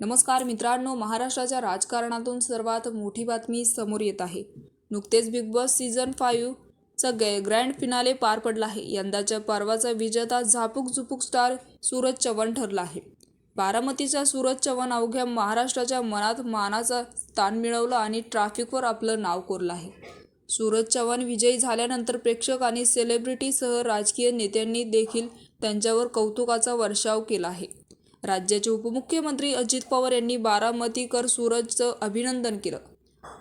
नमस्कार मित्रांनो महाराष्ट्राच्या राजकारणातून सर्वात मोठी बातमी समोर येत आहे. नुकतेच बिग बॉस सीझन फाईव्हचा गे ग्रँड फिनाले पार पडला आहे. यंदाच्या पर्वाचा विजेता झापूक झुपूक स्टार सूरज चव्हाण ठरला आहे. बारामतीचा सूरज चव्हाण अवघ्या महाराष्ट्राच्या मनात मानाचा स्थान मिळवलं आणि ट्रॅफिकवर आपलं नाव कोरलं आहे. सूरज चव्हाण विजयी झाल्यानंतर प्रेक्षक आणि सेलिब्रिटीसह राजकीय नेत्यांनी देखील त्यांच्यावर कौतुकाचा वर्षाव केला आहे. राज्याचे उपमुख्यमंत्री अजित पवार यांनी बारामतीकर सूरजचं अभिनंदन केलं.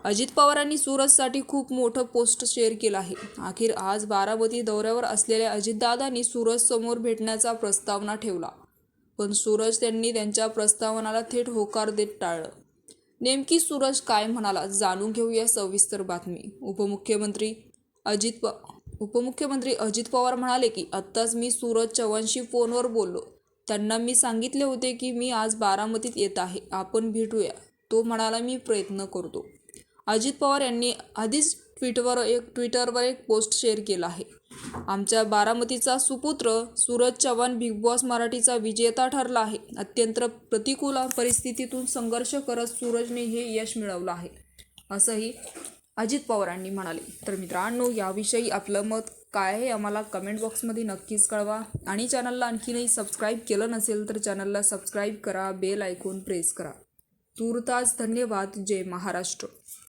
अजित पवारांनी सूरजसाठी खूप मोठं पोस्ट शेअर केलं आहे. अखेर आज बारामती दौऱ्यावर असलेल्या अजितदादांनी सूरज समोर भेटण्याचा प्रस्तावना ठेवला. पण सूरज त्यांनी त्यांच्या प्रस्तावनाला थेट होकार देत टाळलं. नेमकी सूरज काय म्हणाला जाणून घेऊया सविस्तर बातमी. उपमुख्यमंत्री अजित प उपमुख्यमंत्री अजित पवार म्हणाले की आत्ताच मी सूरज चव्हाणशी फोनवर बोललो. त्यांना मी सांगितले होते की मी आज बारामतीत येत आहे. आपण भेटूया. तो म्हणाला मी प्रयत्न करतो. अजित पवार यांनी आधीच ट्विटवर एक ट्विटरवर एक पोस्ट शेअर केला आहे. आमच्या बारामतीचा सुपुत्र सूरज चव्हाण बिग बॉस मराठीचा विजेता ठरला आहे. अत्यंत प्रतिकूल परिस्थितीतून संघर्ष करत सूरजने हे यश मिळवलं आहे. असंही अजित पवारांनी म्हणाले. तर मित्रांनो याविषयी आपलं मत काय आहे आम्हाला कमेंट बॉक्समध्ये नक्कीच कळवा. आणि चॅनलला आणखीनही सबस्क्राईब केलं नसेल तर चॅनलला सबस्क्राईब करा बेल ऐकून प्रेस करा. तूर्तास धन्यवाद. जय महाराष्ट्र.